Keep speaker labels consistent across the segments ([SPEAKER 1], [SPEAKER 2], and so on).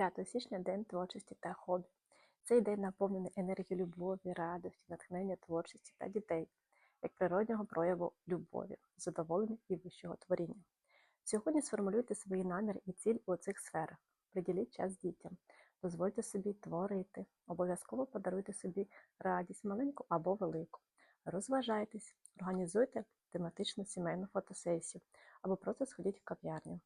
[SPEAKER 1] 5 січня День творчості та хобі. Цей день наповнений енергією любові, радості, натхнення творчості та дітей, як природнього прояву любові, задоволення і вищого творіння. Сьогодні сформулюйте свої наміри і ціль у цих сферах. Приділіть час дітям, дозвольте собі творити, обов'язково подаруйте собі радість, маленьку або велику. Розважайтесь, організуйте тематичну сімейну фотосесію або просто сходіть в кав'ярню.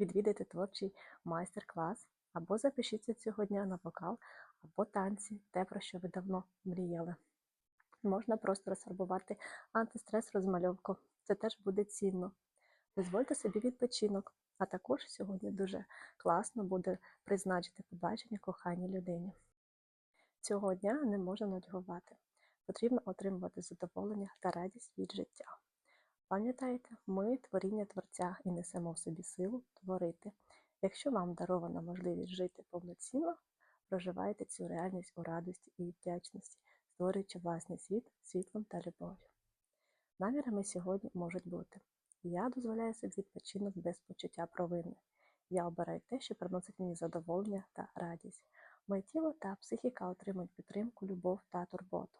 [SPEAKER 1] Відвідайте творчий майстер-клас або запишіться цього дня на вокал або танці, те, про що ви давно мріяли. Можна просто розфарбувати антистрес розмальовку. Це теж буде цінно. Дозвольте собі відпочинок, а також сьогодні дуже класно буде призначити побачення коханій людині. Цього дня не можна нудьгувати. Потрібно отримувати задоволення та радість від життя. Пам'ятайте, ми творіння Творця і несемо в собі силу творити. Якщо вам дарована можливість жити повноцінно, проживайте цю реальність у радості і вдячності, створюючи власний світ світлом та любов'ю. Намірами сьогодні можуть бути: я дозволяю собі відпочинок без почуття провини. Я обираю те, що приносить мені задоволення та радість. Моє тіло та психіка отримують підтримку, любов та турботу.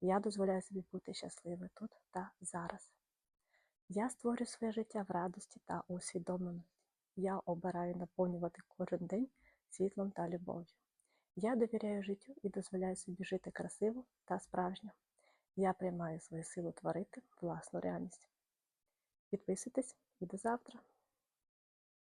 [SPEAKER 1] Я дозволяю собі бути щасливим тут та зараз. Я створюю своє життя в радості та усвідомленості. Я обираю наповнювати кожен день світлом та любов'ю. Я довіряю життю і дозволяю собі жити красиво та справжньо. Я приймаю свою силу творити власну реальність. Підписуйтесь і до завтра!